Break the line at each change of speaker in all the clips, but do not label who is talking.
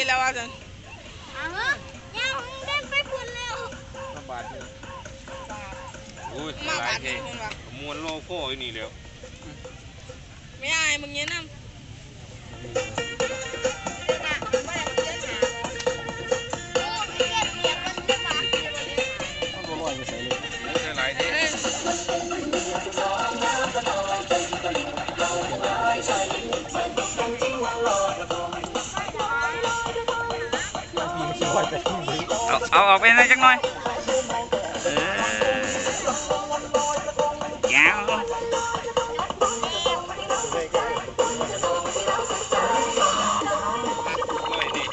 ีแล้
วว่า
จังอา
เะยังเล่นไปคุณเร็ว
มาบาดเลยอุ้ย
มาบายดเทนี่คุณวะ
มวนโลโก้
อยู่
นี่แล้วไม่อายมึงเงี้ยน้
เอาเอาออกไปหน่อยจักหน่อยเออแก้ว
ลอยดิ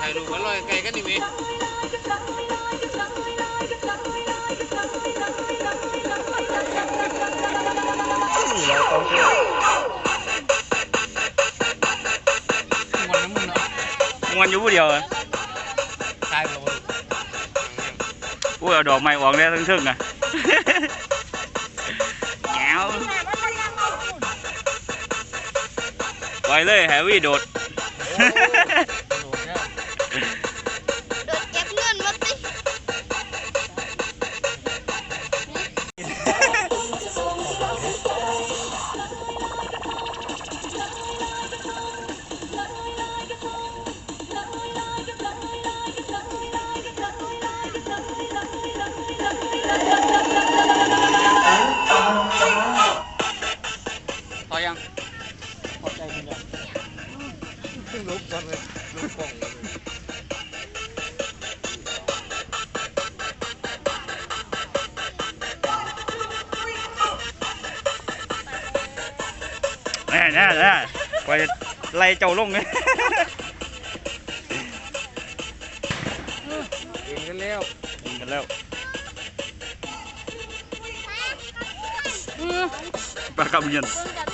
ถ่ายรูปมันลอยไกลกันดิมี
ว
น
อยู่ผู้เดียวเหรอ
ตายไปแล้ว
อุ้ยเอาดอกไม้ออกแล้วทั้งทึ่งอะแก้วปล่อยเลยแฮร์วี่โดด
ลุกก่อนเลยลุกกล้องเลย
แน่แน่แน่ปล่อยไล่เจ้าลงเลย
เองกันแล้ว
ยิงกันแล้วปลากระเบียน
มึงจะโต